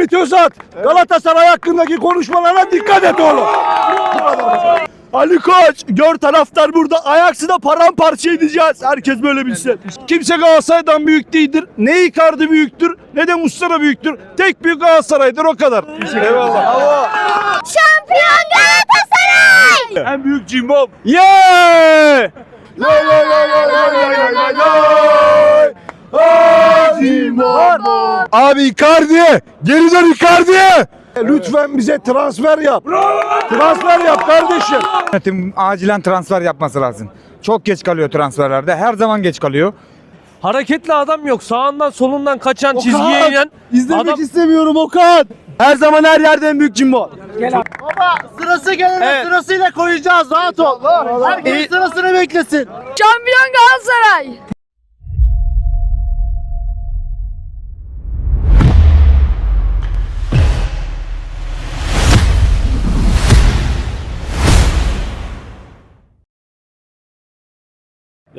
Ümit Özat Galatasaray hakkındaki konuşmalarına dikkat et oğlum. Ali Koç gör taraftar burada Ajax'ı da paramparça edeceğiz. Herkes böyle bilsin. Kimse Galatasaray'dan büyük değildir. Ne Icardi büyüktür ne de Muslera büyüktür. Tek büyük Galatasaray'dır o kadar. Eyvallah. Şampiyon Galatasaray! En büyük cimbom. Yeah! Lay lay lay lay lay lay lay lay Aa, cimbom. Abi Icardi! Geri dön Icardi! Lütfen bize transfer yap. Transfer yap kardeşim. Yönetim acilen transfer yapması lazım. Çok geç kalıyor transferlerde. Her zaman geç kalıyor. Hareketli adam yok. Sağından solundan kaçan çizgiye inen. İzlemek Adam- istemiyorum Okan. Her zaman her yerde en büyük cimbo. Sırası gelene sırasıyla koyacağız rahat ol. Herkes sırasını beklesin. Şampiyon Galatasaray!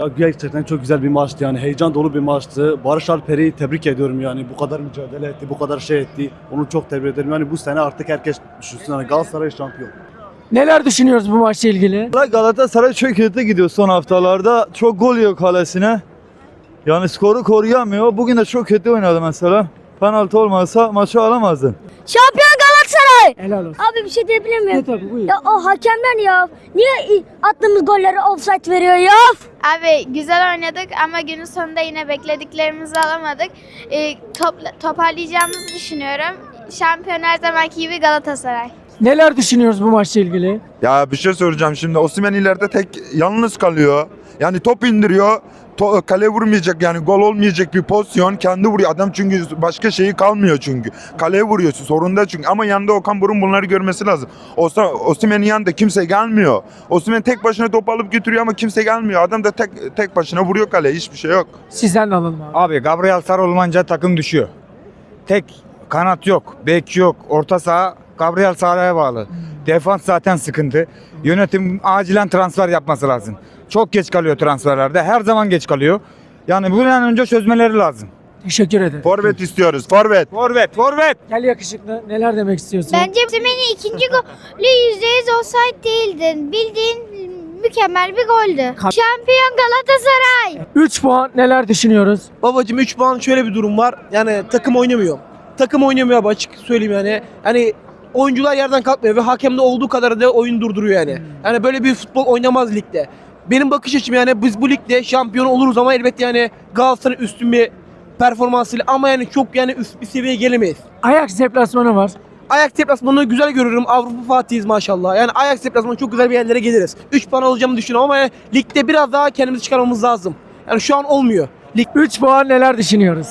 Ya gerçekten çok güzel bir maçtı yani heyecan dolu bir maçtı. Barış Alper'i tebrik ediyorum yani bu kadar mücadele etti, bu kadar şey etti. Onu çok tebrik ederim. Yani bu sene artık herkes düşünsün yani Galatasaray şampiyon. Neler düşünüyoruz bu maçla ilgili? Galatasaray çok kötü gidiyor son haftalarda. Çok gol yiyor kalesine. Yani skoru koruyamıyor. Bugün de çok kötü oynadı mesela. Penaltı olmasa maçı alamazdın. Şampiyon Galatasaray! Helal olsun. Abi bir şey diyebilir miyim? Ne tabii buyur. Ya o hakemler ya. Niye attığımız golleri offside veriyor ya? Abi güzel oynadık ama günün sonunda yine beklediklerimizi alamadık. Ee, topla- toparlayacağımızı düşünüyorum. Şampiyon her zamanki gibi Galatasaray. Neler düşünüyoruz bu maçla ilgili? Ya bir şey soracağım şimdi. Osimhen ileride tek yalnız kalıyor. Yani top indiriyor. To- kale vurmayacak yani gol olmayacak bir pozisyon. Kendi vuruyor. Adam çünkü başka şeyi kalmıyor çünkü. Kaleye vuruyor sorunda çünkü. Ama yanında Okan Burun bunları görmesi lazım. Osa, Osimhen'in yanında kimse gelmiyor. Osimhen tek başına top alıp götürüyor ama kimse gelmiyor. Adam da tek tek başına vuruyor kaleye. Hiçbir şey yok. Sizden de alalım abi. Abi Gabriel Sar olmayınca takım düşüyor. Tek kanat yok, bek yok, orta saha Gabriel Sara'ya bağlı. Defans zaten sıkıntı. Yönetim acilen transfer yapması lazım. Çok geç kalıyor transferlerde. Her zaman geç kalıyor. Yani bir an önce çözmeleri lazım. Teşekkür ederim. Forvet istiyoruz. Forvet. Forvet, forvet. Gel yakışıklı. Neler demek istiyorsun? Bence Osimhen'in ikinci golü %100 offside değildi. Bildiğin mükemmel bir goldü. Şampiyon Galatasaray. 3 puan neler düşünüyoruz? Babacım 3 puan şöyle bir durum var. Yani takım oynamıyor. Takım oynamıyor abi açık söyleyeyim yani. Hani oyuncular yerden kalkmıyor ve hakem de olduğu kadar da oyun durduruyor yani. Yani böyle bir futbol oynamaz ligde. Benim bakış açım yani biz bu ligde şampiyon oluruz ama elbette yani Galatasaray üstün bir performansıyla ama yani çok yani üst bir seviyeye gelemeyiz. Ajax deplasmanı var. Ajax deplasmanını güzel görürüm. Avrupa Fatih'iz maşallah. Yani Ajax deplasmanı çok güzel bir yerlere geliriz. 3 puan alacağımı düşünüyorum ama yani ligde biraz daha kendimizi çıkarmamız lazım. Yani şu an olmuyor. Lig 3 puan neler düşünüyoruz?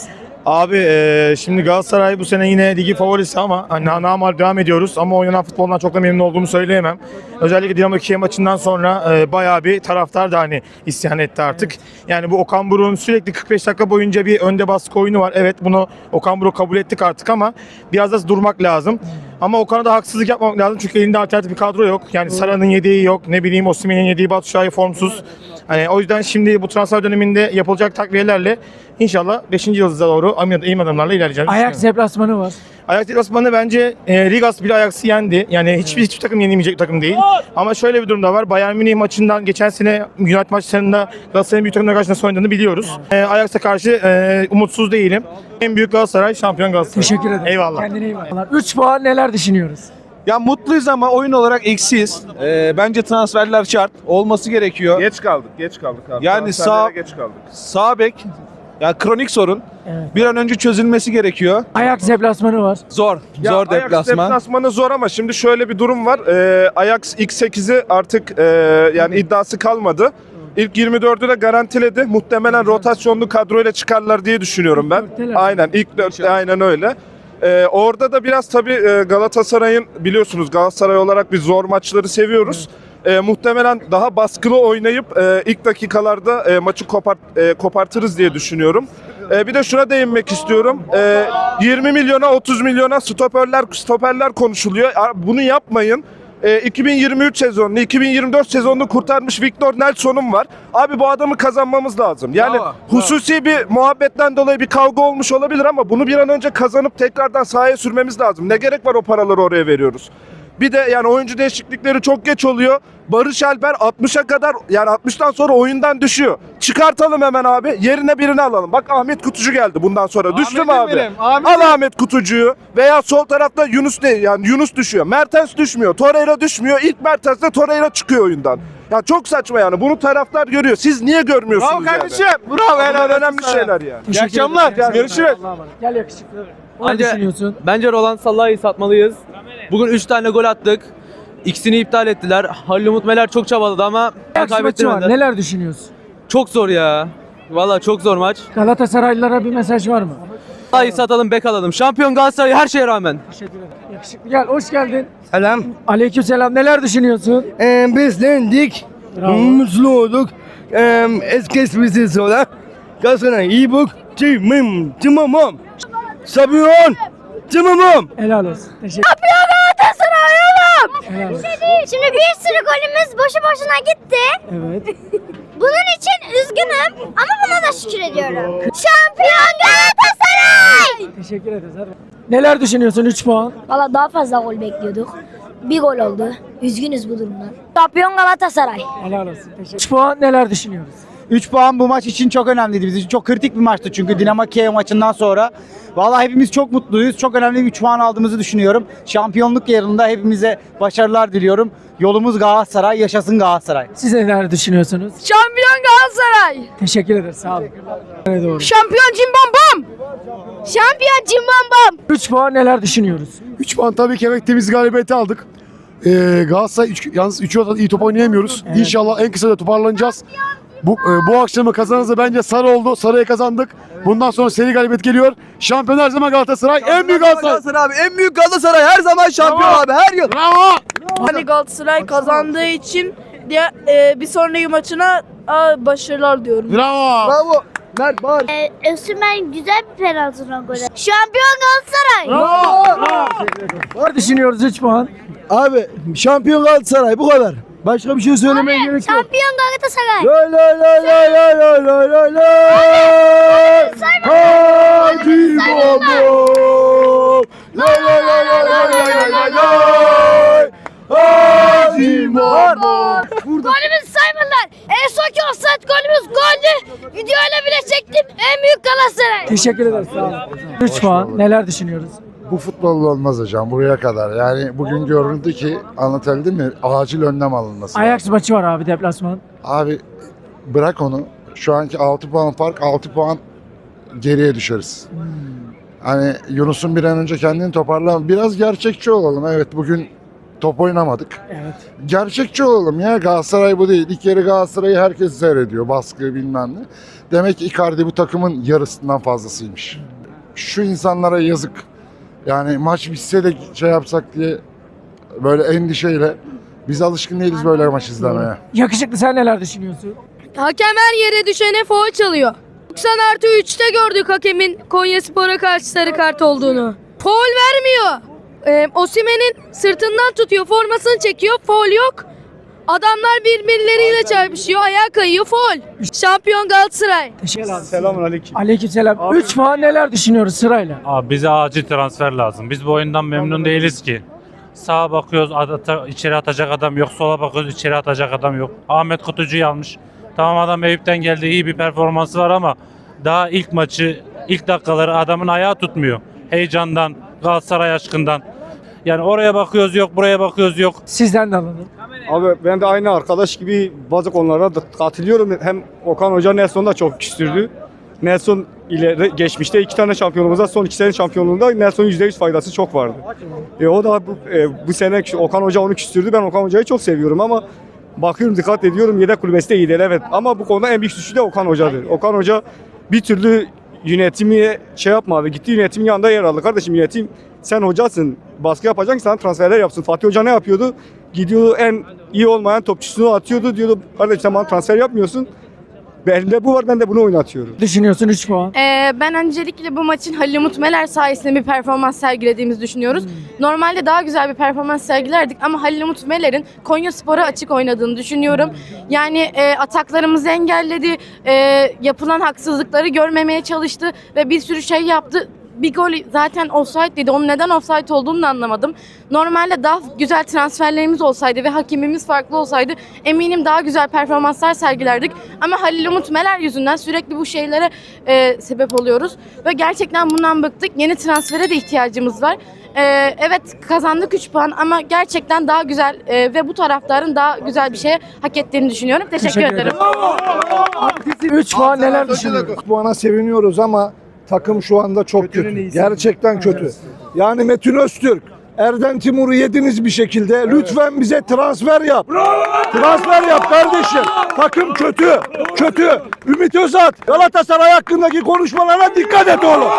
Abi eee, şimdi Galatasaray bu sene yine ligi favorisi ama hani namal devam ediyoruz ama oynanan futboldan çok da memnun olduğumu söyleyemem. Özellikle Dinamo Kiev maçından sonra eee, bayağı bir taraftar da hani isyan etti artık. Yani bu Okan Buruk'un sürekli 45 dakika boyunca bir önde baskı oyunu var. Evet bunu Okan Buruk kabul ettik artık ama biraz da durmak lazım. Ama Okan'a da haksızlık yapmamak lazım çünkü elinde alternatif bir kadro yok. Yani Sara'nın yediği yok, ne bileyim Osimhen'in yediği Batu Şahin formsuz. Hani o yüzden şimdi bu transfer döneminde yapılacak takviyelerle inşallah 5. yıldıza doğru iyi iyi adımlarla ilerleyeceğiz. Ajax deplasmanı var. Ajax deplasmanı bence e, Rigas bile Ajax'ı yendi. Yani hiçbir hiçbir takım yenilmeyecek takım değil. Ama şöyle bir durum da var. Bayern Münih maçından geçen sene United maçlarında Galatasaray'ın büyük takımlara karşı nasıl oynadığını biliyoruz. E, Ajax'a karşı e, umutsuz değilim. En büyük Galatasaray, şampiyon Galatasaray. Teşekkür ederim. Eyvallah. Kendine iyi bak. 3 puan neler düşünüyoruz? Ya mutluyuz ama oyun olarak eksiyiz. Ee, bence transferler şart. Olması gerekiyor. Geç kaldık, geç kaldık abi. Yani Transferlere sağ- geç kaldık. Sağ bek ya kronik sorun. Evet. Bir an önce çözülmesi gerekiyor. Ajax deplasmanı var. Zor. Ya zor Ajax deplasman. deplasmanı zor ama şimdi şöyle bir durum var. Ee, Ajax ilk 8'i artık e, yani iddiası kalmadı. İlk 24'ü de garantiledi. Muhtemelen rotasyonlu kadroyla çıkarlar diye düşünüyorum ben. dörtteler. Aynen ilk dört aynen öyle. Ee, orada da biraz tabii e, Galatasaray'ın biliyorsunuz Galatasaray olarak biz zor maçları seviyoruz. Ee, muhtemelen daha baskılı oynayıp e, ilk dakikalarda e, maçı kopart, e, kopartırız diye düşünüyorum. E, bir de şuna değinmek istiyorum. E, 20 milyona 30 milyona stoperler stoperler konuşuluyor. Bunu yapmayın. E, 2023 sezonunu, 2024 sezonunu kurtarmış Victor Nelson'um var. Abi bu adamı kazanmamız lazım. Yani Bravo, hususi bir muhabbetten dolayı bir kavga olmuş olabilir ama bunu bir an önce kazanıp tekrardan sahaya sürmemiz lazım. Ne gerek var o paraları oraya veriyoruz? Bir de yani oyuncu değişiklikleri çok geç oluyor. Barış Alper 60'a kadar yani 60'tan sonra oyundan düşüyor. Çıkartalım hemen abi. Yerine birini alalım. Bak Ahmet Kutucu geldi bundan sonra. Düştü mü abi? benim, Al Ahmet Kutucu'yu veya sol tarafta Yunus değil yani Yunus düşüyor. Mertens düşmüyor. Torreira düşmüyor. İlk Mertens'te Torreira çıkıyor oyundan. Ya çok saçma yani. Bunu taraftar görüyor. Siz niye görmüyorsunuz Bravo kardeşim. yani? Bravo. Yani helal önemli şeyler yani. Teşekkür akşamlar. Görüşürüz. Gel yakışıklı. Ne Bence- düşünüyorsun? Bence Roland Salah'ı satmalıyız. Bugün 3 tane gol attık. İkisini iptal ettiler. Halil Umut Meler çok çabaladı ama maçı var. Neler düşünüyorsun? Çok zor ya. Valla çok zor maç. Galatasaraylılara bir mesaj var mı? Salah'ı satalım, bek alalım. Şampiyon Galatasaray her şeye rağmen. Teşekkür ederim. Yakışıklı gel. Hoş geldin. Selam. Aleyküm selam. Neler düşünüyorsun? Ee, biz lendik. Bravo. Mutlu olduk. Ee, eskisi sonra. Galatasaray iyi bak. Timim. Timamam. Sabiyon. Timamam. Helal olsun. Teşekkür Galatasaray oğlum. Helal olsun. Şimdi bir sürü golümüz boşu boşuna gitti. Evet. Bunun için üzgünüm ama buna da şükür ediyorum. Şampiyon Galatasaray! Teşekkür ederiz. Hadi. Neler düşünüyorsun 3 puan? Valla daha fazla gol bekliyorduk. Bir gol oldu. Üzgünüz bu durumdan. Şampiyon Galatasaray. Helal olsun. Teşekkür 3 puan neler düşünüyoruz? 3 puan bu maç için çok önemliydi. Bizim için çok kritik bir maçtı çünkü Dinamo Kiev maçından sonra. Vallahi hepimiz çok mutluyuz. Çok önemli bir 3 puan aldığımızı düşünüyorum. Şampiyonluk yarında hepimize başarılar diliyorum. Yolumuz Galatasaray, yaşasın Galatasaray. Siz neler düşünüyorsunuz? Şampiyon Galatasaray! Teşekkür ederiz. Sağ olun. Evet, doğru. Şampiyon Cimbom Bom! Şampiyon Cimbom Bom! 3 puan neler düşünüyoruz? 3 puan tabii ki evet temiz galibiyeti aldık. Ee, Galatasaray üç, yalnız 3 iyi top oynayamıyoruz. Evet. İnşallah en kısa da toparlanacağız. Bu, e, bu akşamı kazanırsa bence Sarı oldu. Sarı'ya kazandık. Bundan sonra seri galibiyet geliyor. Şampiyon her zaman Galatasaray. En büyük Galatasaray. abi. En büyük Galatasaray her zaman şampiyon abi. Her yıl. Bravo. Hani Galatasaray kazandığı için diye e, bir sonraki maçına a, başarılar diyorum. Bravo. Bravo. Mert bağır. Ee, Ösümen güzel bir penaltıdan gol attı. Şampiyon Galatasaray! Ne düşünüyoruz 3 puan? Abi şampiyon Galatasaray bu kadar. Başka bir şey söylemeye gerek yok. Şampiyon Galatasaray! Lay lay lay lay lay lay lay lay lay. Hadi baba. Lay lay lay lay lay lay lay lay. Hadi baba. Golümüzü saymadılar. En sonki offside golümüz goldü. Videoyla bile çektim. En büyük Galatasaray. Teşekkür ederiz. Sağ olun. 3 puan neler düşünüyoruz? Bu futbol olmaz hocam buraya kadar. Yani bugün görüldü ki anlatabildim mi? Acil önlem alınması. Ajax maçı var abi deplasman. Abi bırak onu. Şu anki 6 puan fark 6 puan geriye düşeriz. Hani Yunus'un bir an önce kendini toparlam. Biraz gerçekçi olalım. Evet bugün top oynamadık. Evet. Gerçekçi olalım ya. Galatasaray bu değil. İlk yarı Galatasaray'ı herkes seyrediyor. Baskı bilmem ne. Demek ki Icardi bu takımın yarısından fazlasıymış. Şu insanlara yazık. Yani maç bitse de şey yapsak diye böyle endişeyle biz alışkın değiliz böyle maç izlemeye. Yakışıklı sen neler düşünüyorsun? Hakem her yere düşene foul çalıyor. 90 artı 3'te gördük hakemin Konya Spor'a karşı sarı kart olduğunu. Foul vermiyor. Ee, Osimen'in sırtından tutuyor, formasını çekiyor, foul yok. Adamlar birbirleriyle çarpışıyor, ayağa kayıyor, foul. Şampiyon Galatasaray. Teşekkür ederim. Selamun aleyküm. Aleyküm selam. 3 puan neler düşünüyoruz sırayla? Abi bize acil transfer lazım. Biz bu oyundan memnun değiliz ki. Sağa bakıyoruz ata- içeri atacak adam yok. Sola bakıyoruz içeri atacak adam yok. Ahmet Kutucu'yu almış. Tamam adam Eyüp'ten geldi iyi bir performansı var ama daha ilk maçı ilk dakikaları adamın ayağı tutmuyor. Heyecandan, Galatasaray aşkından. Yani oraya bakıyoruz yok, buraya bakıyoruz yok. Sizden de alalım. Abi ben de aynı arkadaş gibi bazı konulara da katılıyorum. Hem Okan Hoca Nelson da çok küstürdü. Nelson ile re- geçmişte iki tane şampiyonumuzda son iki sene şampiyonluğunda Nelson %100 faydası çok vardı. E, o da bu, e, bu sene Okan Hoca onu küstürdü. Ben Okan Hoca'yı çok seviyorum ama bakıyorum dikkat ediyorum yedek kulübesi de iyi değil evet. Ama bu konuda en büyük suçlu da Okan Hoca'dır. Okan Hoca bir türlü yönetimi şey yapmadı. Gitti yönetimin yanında yer aldı. Kardeşim yönetim sen hocasın. Baskı yapacaksın sana transferler yapsın. Fatih Hoca ne yapıyordu? Gidiyordu en iyi olmayan topçusunu atıyordu. Diyordu sen bana transfer yapmıyorsun. Bende bu var ben de bunu oynatıyorum. Düşünüyorsun 3 puan. Ee, ben öncelikle bu maçın Halil Umut Meler sayesinde bir performans sergilediğimizi düşünüyoruz. Normalde daha güzel bir performans sergilerdik ama Halil Umut Meler'in Konya Spor'a açık oynadığını düşünüyorum. Yani e, ataklarımızı engelledi, e, yapılan haksızlıkları görmemeye çalıştı ve bir sürü şey yaptı. Bir gol zaten offside dedi. Onun neden offside olduğunu da anlamadım. Normalde daha güzel transferlerimiz olsaydı ve hakemimiz farklı olsaydı eminim daha güzel performanslar sergilerdik. Ama Halil Umut Meler yüzünden sürekli bu şeylere e, sebep oluyoruz. Ve gerçekten bundan bıktık. Yeni transfere de ihtiyacımız var. E, evet kazandık 3 puan ama gerçekten daha güzel e, ve bu taraftarın daha güzel bir şeye hak ettiğini düşünüyorum. Teşekkür, Teşekkür ederim. 3 puan neler düşünüyorsun? puana seviniyoruz ama takım şu anda çok kötü. Gerçekten kötü. Yani Metin Öztürk, Erden Timur'u yediniz bir şekilde. Lütfen bize transfer yap. Transfer yap kardeşim. Takım kötü. Kötü. Ümit Özat, Galatasaray hakkındaki konuşmalarına dikkat et oğlum.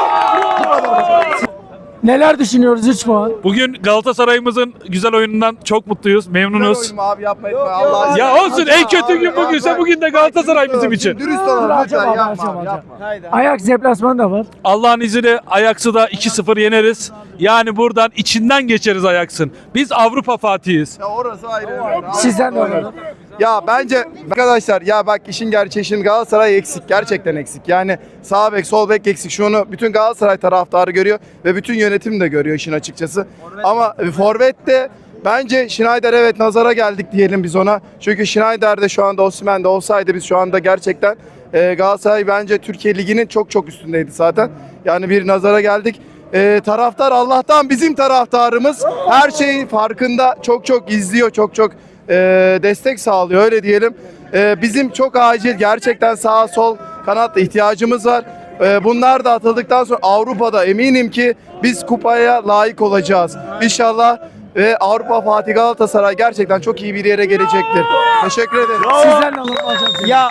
Neler düşünüyoruz 3 puan? Bugün Galatasaray'ımızın güzel oyunundan çok mutluyuz, memnunuz. Abi yapma etme Allah Ya olsun en kötü gün bugünse bugün de Galatasaray bizim için. Dürüst olalım lütfen yapma abi yapma. Ajax deplasmanı da var. Allah'ın izniyle Ajax'ı da 2-0 yeneriz. Yani buradan içinden geçeriz Ajax'ın. Biz Avrupa Fatih'iz. Ya orası ayrı. Sizden de alalım. Ya bence arkadaşlar ya bak işin gerçeği şimdi Galatasaray eksik. Gerçekten eksik. Yani sağ bek sol bek eksik. Şunu bütün Galatasaray taraftarı görüyor ve bütün yönetim de görüyor işin açıkçası. Ama forvet de bence Schneider evet nazara geldik diyelim biz ona. Çünkü Schneider de şu anda Osimhen de olsaydı biz şu anda gerçekten e, Galatasaray bence Türkiye Ligi'nin çok çok üstündeydi zaten. Yani bir nazara geldik. E, taraftar Allah'tan bizim taraftarımız her şeyin farkında çok çok izliyor çok çok e, destek sağlıyor öyle diyelim. E, bizim çok acil gerçekten sağ sol kanatta ihtiyacımız var. E, bunlar da atıldıktan sonra Avrupa'da eminim ki biz kupaya layık olacağız. İnşallah ve Avrupa Fatih Galatasaray gerçekten çok iyi bir yere gelecektir. Teşekkür ederim. Alalım hocam. Ya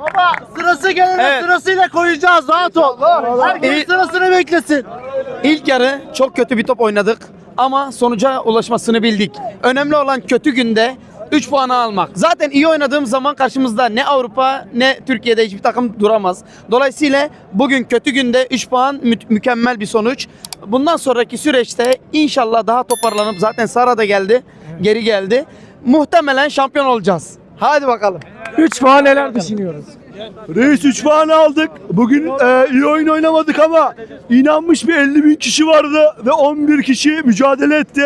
Baba sırası gelene sırasıyla koyacağız rahat ol. Herkes sırasını beklesin. İlk yarı çok kötü bir top oynadık ama sonuca ulaşmasını bildik. Önemli olan kötü günde 3 puanı almak. Zaten iyi oynadığım zaman karşımızda ne Avrupa ne Türkiye'de hiçbir takım duramaz. Dolayısıyla bugün kötü günde 3 puan mü- mükemmel bir sonuç. Bundan sonraki süreçte inşallah daha toparlanıp zaten Sara da geldi, geri geldi. Muhtemelen şampiyon olacağız. Hadi bakalım. 3 puan neler düşünüyoruz? Reis 3 puan aldık. Bugün e, iyi oyun oynamadık ama inanmış bir 50 bin kişi vardı ve 11 kişi mücadele etti.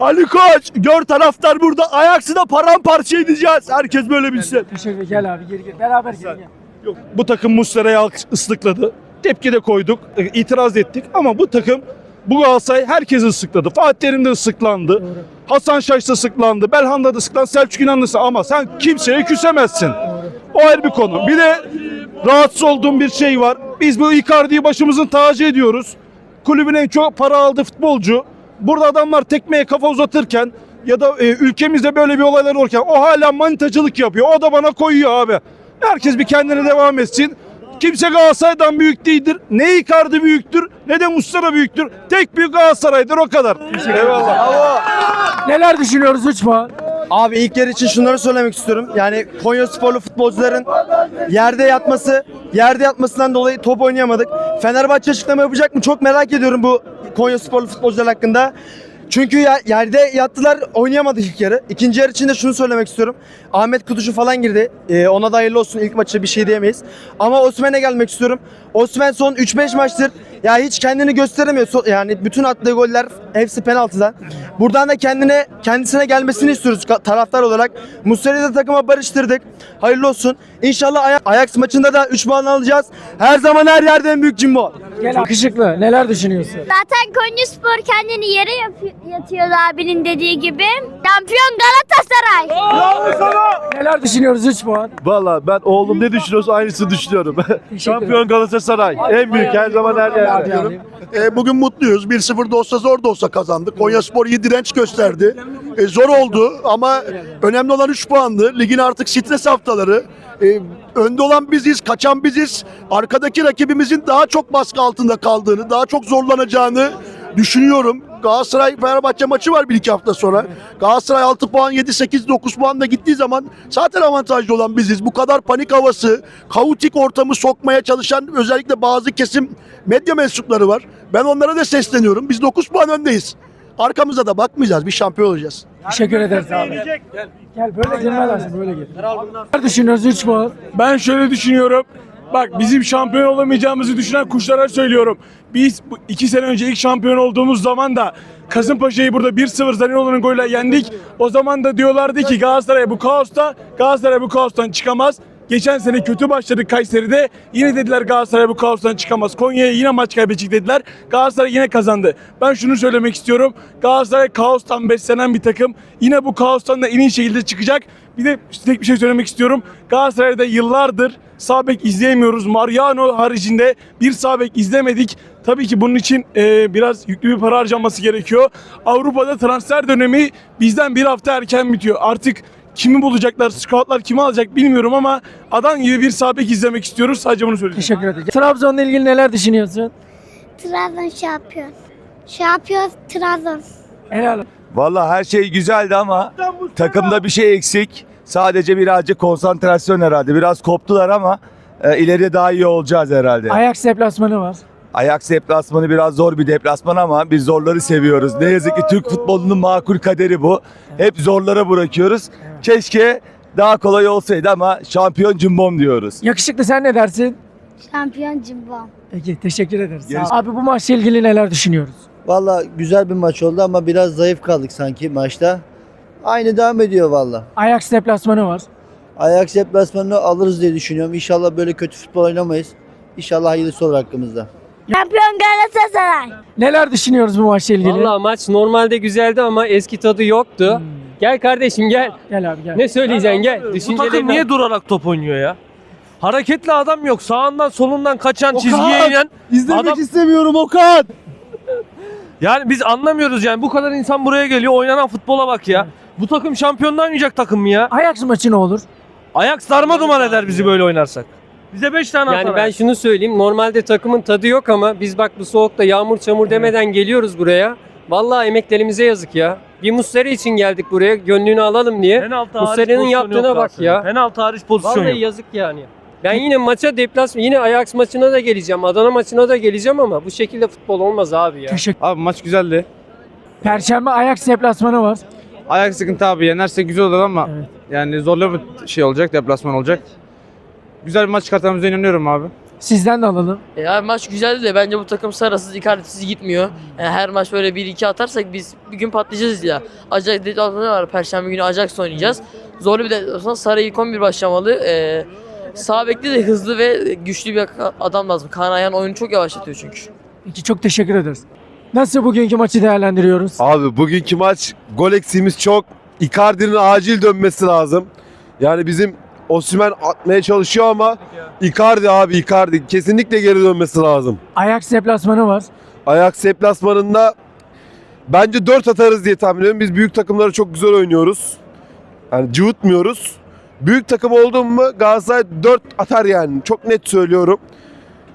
Ali Koç gör taraftar burada Ajax'ı da paramparça edeceğiz. Herkes böyle bilsin. Teşekkür Gel abi geri gel. Beraber gel. gel. Bu takım Muslera'yı ıslıkladı. Tepki de koyduk. itiraz ettik ama bu takım bu Galatasaray herkes ıslıkladı. Fatih Terim de ıslıklandı. Hasan Şaş da ıslıklandı. Belhanda da ıslıklandı. Selçuk İnan da. Ama sen kimseye küsemezsin. O ayrı bir konu. Bir de rahatsız olduğum bir şey var. Biz bu Icardi'yi başımızın tacı ediyoruz. Kulübün en çok para aldığı futbolcu. Burada adamlar tekmeye kafa uzatırken ya da e, ülkemizde böyle bir olaylar olurken o hala manitacılık yapıyor. O da bana koyuyor abi. Herkes bir kendine devam etsin. Kimse Galatasaray'dan büyük değildir. Ne Icardi büyüktür ne de Muslera büyüktür. Tek büyük Galatasaray'dır o kadar. Eyvallah. Neler düşünüyoruz 3 puan? Abi ilk yer için şunları söylemek istiyorum. Yani Konya sporlu futbolcuların yerde yatması, yerde yatmasından dolayı top oynayamadık. Fenerbahçe açıklama yapacak mı? Çok merak ediyorum bu Konya sporlu futbolcular hakkında. Çünkü ya- yerde yattılar oynayamadı ilk yarı. İkinci yarı için de şunu söylemek istiyorum. Ahmet Kutucu falan girdi. Ee, ona da hayırlı olsun ilk maçta bir şey diyemeyiz. Ama Osman'e gelmek istiyorum. Osman son 3-5 maçtır ya hiç kendini gösteremiyor. So- Yani bütün attığı goller hepsi penaltıdan. Buradan da kendine kendisine gelmesini istiyoruz ka- taraftar olarak. Muslera'yı da takıma barıştırdık. Hayırlı olsun. İnşallah Ay- Ajax maçında da 3 puan alacağız. Her zaman her yerde en büyük Cimbo. Gel yakışıklı. Neler düşünüyorsun? Zaten Konyaspor kendini yere yapı- yatıyordu abinin dediği gibi. Şampiyon Galatasaray. Neler düşünüyoruz 3 puan? Valla ben oğlum ne düşünüyorsa aynısını düşünüyorum. Şampiyon Galatasaray. En büyük her zaman her yerde diyorum. E, bugün mutluyuz. 1-0 da olsa zor da olsa kazandık. Konyaspor iyi direnç gösterdi. E, zor oldu ama önemli olan 3 puandı. Ligin artık stres haftaları. E, önde olan biziz, kaçan biziz. Arkadaki rakibimizin daha çok baskı altında kaldığını, daha çok zorlanacağını düşünüyorum. Galatasaray Fenerbahçe maçı var bir iki hafta sonra. Galatasaray 6 puan 7 8 9 puan da gittiği zaman zaten avantajlı olan biziz. Bu kadar panik havası, kaotik ortamı sokmaya çalışan özellikle bazı kesim medya mensupları var. Ben onlara da sesleniyorum. Biz 9 puan öndeyiz. Arkamıza da bakmayacağız. Bir şampiyon olacağız. Teşekkür ederiz abi. Gel böyle girme lazım böyle gir. Neler düşünüyoruz 3 puan? Ben şöyle düşünüyorum. Bak bizim şampiyon olamayacağımızı düşünen kuşlara söylüyorum. Biz iki sene önce ilk şampiyon olduğumuz zaman da Kasımpaşa'yı burada 1-0 Zaniolo'nun golüyle yendik. O zaman da diyorlardı ki Galatasaray bu kaosta, Galatasaray bu kaostan çıkamaz. Geçen sene kötü başladık Kayseri'de. Yine dediler Galatasaray bu kaostan çıkamaz. Konya'ya yine maç kaybedecek dediler. Galatasaray yine kazandı. Ben şunu söylemek istiyorum. Galatasaray kaostan beslenen bir takım. Yine bu kaostan da en iyi şekilde çıkacak. Bir de tek bir şey söylemek istiyorum. Galatasaray'da yıllardır sağ bek izleyemiyoruz. Mariano haricinde bir sağ bek izlemedik. Tabii ki bunun için e, biraz yüklü bir para harcanması gerekiyor. Avrupa'da transfer dönemi bizden bir hafta erken bitiyor. Artık kimi bulacaklar, scoutlar kimi alacak bilmiyorum ama adam gibi bir sağ bek izlemek istiyoruz. Sadece bunu söyleyeceğim. Teşekkür ederim. Trabzon'la ilgili neler düşünüyorsun? Trabzon şampiyon. Şampiyon Trabzon. Helal. Vallahi her şey güzeldi ama takımda bir şey eksik. Sadece birazcık konsantrasyon herhalde. Biraz koptular ama e, ileride daha iyi olacağız herhalde. Ajax deplasmanı var. Ajax deplasmanı biraz zor bir deplasman ama biz zorları seviyoruz. Ne yazık ki Türk futbolunun makul kaderi bu. Hep zorlara bırakıyoruz. Keşke daha kolay olsaydı ama şampiyon cumbom diyoruz. Yakışıklı sen ne dersin? Şampiyon Cimbom. Peki teşekkür ederiz. Abi bu maçla ilgili neler düşünüyoruz? Valla güzel bir maç oldu ama biraz zayıf kaldık sanki maçta. Aynı devam ediyor valla. Ajax deplasmanı var. Ajax deplasmanını alırız diye düşünüyorum. İnşallah böyle kötü futbol oynamayız. İnşallah hayırlısı olur hakkımızda. Şampiyon Galatasaray. Neler düşünüyoruz bu maçla ilgili? Valla maç normalde güzeldi ama eski tadı yoktu. Gel kardeşim gel. Gel abi gel. Ne söyleyeceksin gel. Bu takım niye durarak top oynuyor ya? Hareketli adam yok. Sağından solundan kaçan çizgiye inen. İzlemek adam- istemiyorum Okan. Yani biz anlamıyoruz yani. Bu kadar insan buraya geliyor. Oynanan futbola bak ya. Bu takım şampiyonluğa oynayacak takım mı ya? Ajax maçı ne olur? Ayak darma duman eder bizi böyle oynarsak. Bize 5 tane Yani atar. ben şunu söyleyeyim. Normalde takımın tadı yok ama biz bak bu soğukta yağmur çamur demeden geliyoruz buraya. Vallahi emeklerimize yazık ya. Bir Muslera için geldik buraya. Gönlünü alalım diye. Penaltı hariç Muslera'nın pozisyon yaptığına yok bak ya. Penaltı hariç pozisyon Vallahi yok. yazık yani. Ben yine maça deplasman, yine Ajax maçına da geleceğim, Adana maçına da geleceğim ama bu şekilde futbol olmaz abi ya. Teşekkür. Abi maç güzeldi. Perşembe Ajax deplasmanı var. Ayak sıkıntı abi yenersek güzel olur ama yani zorlu bir şey olacak, deplasman olacak. Güzel bir maç çıkartacağımıza inanıyorum abi. Sizden de alalım. Ya maç güzeldi de bence bu takım sarasız, ikaretsіз gitmiyor. Yani her maç böyle 1-2 atarsak biz bir gün patlayacağız ya. Ajax deplasmanı var. Perşembe günü Ajax oynayacağız. Zorlu bir deplasman. Sarı ilk 11 başlamalı. Ee, sağ bekli de hızlı ve güçlü bir adam lazım. Kaan Ayhan oyunu çok yavaşlatıyor çünkü. Peki çok teşekkür ederiz. Nasıl bugünkü maçı değerlendiriyoruz? Abi bugünkü maç gol eksiğimiz çok. Icardi'nin acil dönmesi lazım. Yani bizim Osimhen atmaya çalışıyor ama Icardi abi Icardi kesinlikle geri dönmesi lazım. Ajax deplasmanı var. Ajax deplasmanında bence 4 atarız diye tahmin ediyorum. Biz büyük takımları çok güzel oynuyoruz. Yani cıvıtmıyoruz. Büyük takım oldum mu Galatasaray 4 atar yani. Çok net söylüyorum.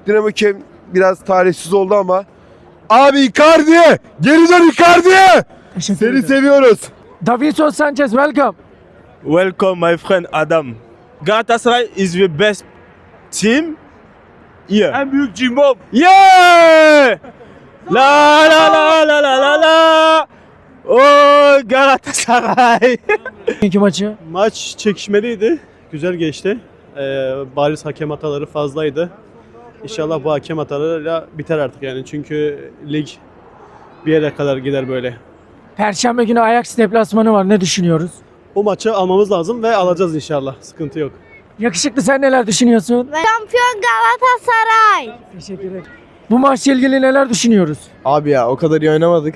Dinamo Kiev biraz talihsiz oldu ama Abi Icardi! Geri dön Icardi! Seni seviyoruz. Davinson Sanchez welcome. Welcome my friend Adam. Galatasaray is the best team here. En büyük cimbom. Yeah! La la la la la la la. Oh Galatasaray. Bugünkü maçı. Maç çekişmeliydi. Güzel geçti. Ee, bariz hakem hataları fazlaydı. İnşallah bu hakem hatalarıyla biter artık yani. Çünkü lig bir yere kadar gider böyle. Perşembe günü Ajax deplasmanı var. Ne düşünüyoruz? O maçı almamız lazım ve alacağız inşallah. Sıkıntı yok. Yakışıklı sen neler düşünüyorsun? Şampiyon Galatasaray. Teşekkür ederim. Bu maçla ilgili neler düşünüyoruz? Abi ya o kadar iyi oynamadık.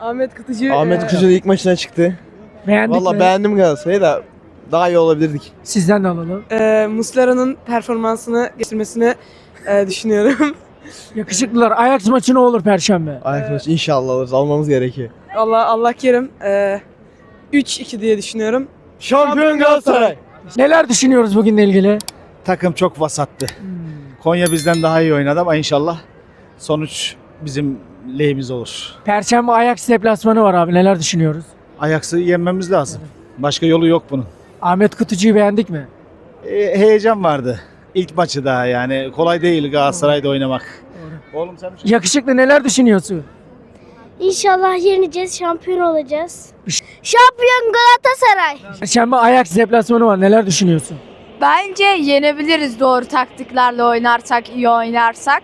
Ahmet Kutucu. Ahmet e, Kutucu da ilk maçına çıktı. Beğendik Valla mi? beğendim Galatasaray'ı da daha iyi olabilirdik. Sizden de alalım. e, Muslera'nın performansını geçirmesini e, düşünüyorum. Yakışıklılar Ajax maçı ne olur Perşembe? Ayak maçı inşallah alırız. Almamız gerekiyor. Allah Allah kerim. E, 3-2 diye düşünüyorum. Şampiyon Galatasaray. Neler düşünüyoruz bugünle ilgili? Takım çok vasattı. Konya bizden daha iyi oynadı ama inşallah sonuç bizim lehimize olur. Perşembe Ajax deplasmanı var abi. Neler düşünüyoruz? Ajax'ı yenmemiz lazım. Başka yolu yok bunun. Ahmet Kutucu'yu beğendik mi? E, heyecan vardı. İlk maçı daha yani. Kolay değil Galatasaray'da oynamak. Oğlum sen Yakışıklı neler düşünüyorsun? İnşallah yeneceğiz, şampiyon olacağız. Şampiyon Galatasaray. Perşembe Ajax deplasmanı var. Neler düşünüyorsun? Bence yenebiliriz doğru taktiklerle oynarsak, iyi oynarsak.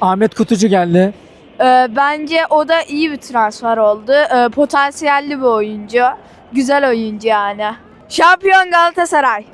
Ahmet Kutucu geldi. Ee, bence o da iyi bir transfer oldu. Ee, potansiyelli bir oyuncu. Güzel oyuncu yani. Şampiyon Galatasaray.